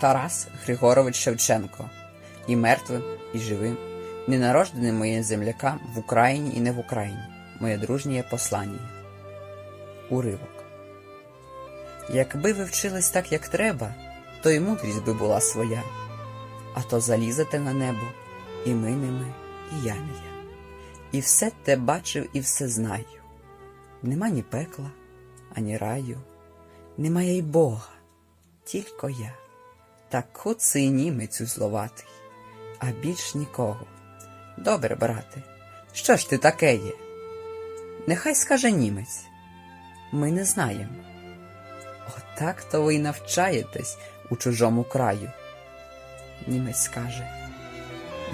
Тарас Григорович Шевченко, і мертвим, і живим, ненародженим моїм землякам в Україні і не в Україні, моє дружнє послання. Уривок. Якби ви вчились так, як треба, то й мудрість би була своя, а то залізете на небо, і ми не ми, і я не я. І все те бачив, і все знаю. Нема ні пекла, ані раю, немає й Бога, тільки я. Так куций німець узловатий, а більш нікого. Добре, брате, що ж ти таке є? Нехай скаже німець. Ми не знаємо. Отак то ви й навчаєтесь у чужому краю. Німець скаже.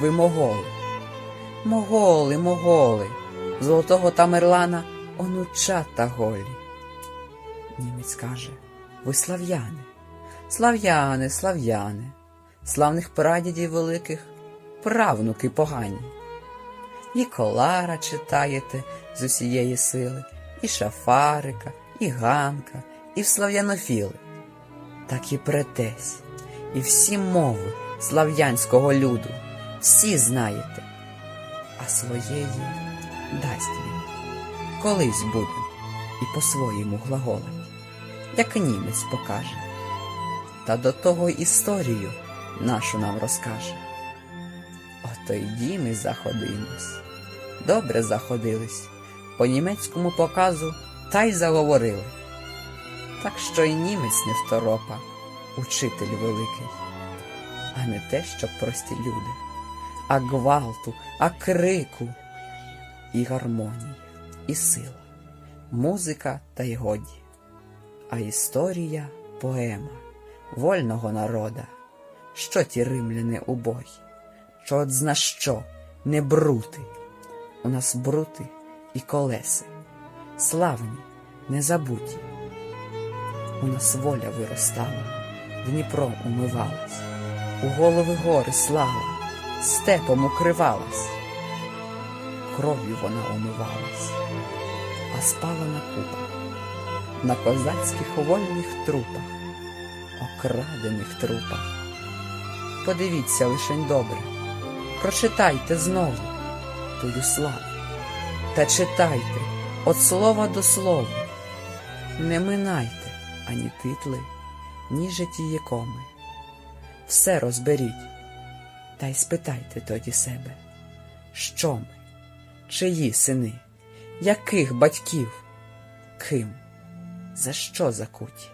Ви моголи. Моголи, моголи, золотого Тамерлана онучата голі. Німець каже, ви слав'яни, слав'яни, слав'яни, славних прадідів великих, правнуки погані. І колара читаєте з усієї сили, і шафарика, і ганка, і в слав'янофіли. Так і претесь, і всі мови слав'янського люду, всі знаєте, а своєї дасть він. Колись будем і по-своєму глаголить, як німець покаже, та до того історію нашу нам розкаже. Ото й ми заходимось. Добре заходились, по німецькому показу та й заговорили. Так що й німець не второпа, учитель великий, а не те, що прості люди, а гвалту, а крику, і гармонія, і сила, музика та й годі, а історія поема вольного народа, що ті римляни убой, що от зна що, не брути. У нас брути і колеси, славні, незабуті. У нас воля виростала, Дніпро умивалась, у голови гори слава, степом укривалась, кров'ю вона умивалась, а спала на купах, на козацьких вольних трупах, окрадених трупах. Подивіться лишень добре, прочитайте знову тую славу, та читайте от слова до слова, не минайте ані титли, ні житієкоми. Все розберіть, та й спитайте тоді себе, що ми, чиї сини, яких батьків, ким, за що закуті.